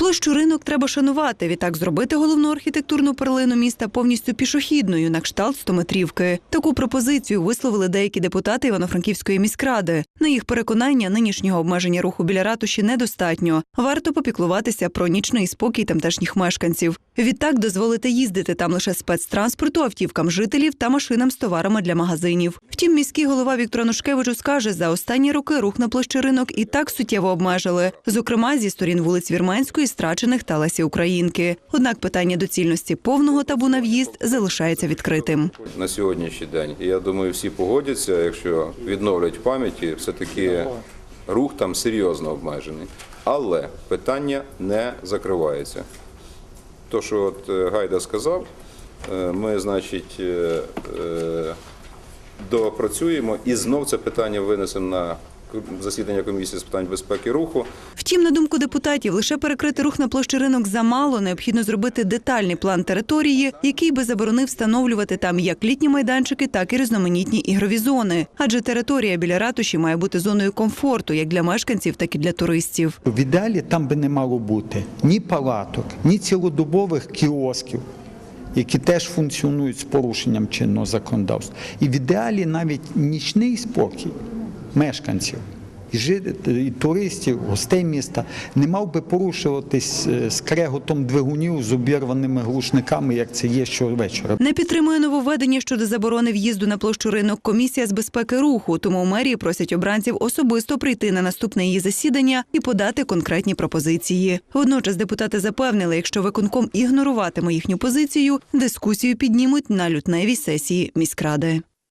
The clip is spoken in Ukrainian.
Площу ринок треба шанувати. Відтак зробити головну архітектурну перлину міста повністю пішохідною на кшталт стометрівки. Таку пропозицію висловили деякі депутати Івано-Франківської міськради. На їх переконання, нинішнього обмеження руху біля ратуші недостатньо. Варто попіклуватися про нічний спокій тамтешніх мешканців. Відтак дозволити їздити там лише спецтранспорту, автівкам жителів та машинам з товарами для магазинів. Втім, міський голова Віктор Анушкевичу скаже, за останні роки рух на площі ринок і так суттєво обмежили, зокрема зі сторін вулиць Вірменської, Страчених та Лесі Українки. Однак питання доцільності повного табу на в'їзд залишається відкритим. на сьогоднішній день. Я думаю, всі погодяться, якщо відновлять пам'яті, все-таки рух там серйозно обмежений. Але питання не закривається. То, що от е, Гайда сказав, е, ми, значить, е, допрацюємо і знов це питання винесемо на засідання комісії з питань безпеки руху. Втім, на думку депутатів, лише перекрити рух на площі ринок замало. Необхідно зробити детальний план території, який би заборонив встановлювати там як літні майданчики, так і різноманітні ігрові зони. Адже територія біля ратуші має бути зоною комфорту як для мешканців, так і для туристів. В ідеалі там би не мало бути ні палаток, ні цілодобових кіосків, які теж функціонують з порушенням чинного законодавства. І в ідеалі навіть нічний спокій мешканців. І туристів, гостей міста не мав би порушуватись е, з креготом двигунів з обірваними глушниками, як це є щовечора. Не підтримує нововведення щодо заборони в'їзду на площу ринок комісія з безпеки руху. Тому мерії просять обранців особисто прийти на наступне її засідання і подати конкретні пропозиції. Водночас депутати запевнили, якщо виконком ігноруватиме їхню позицію, дискусію піднімуть на лютневій сесії міськради.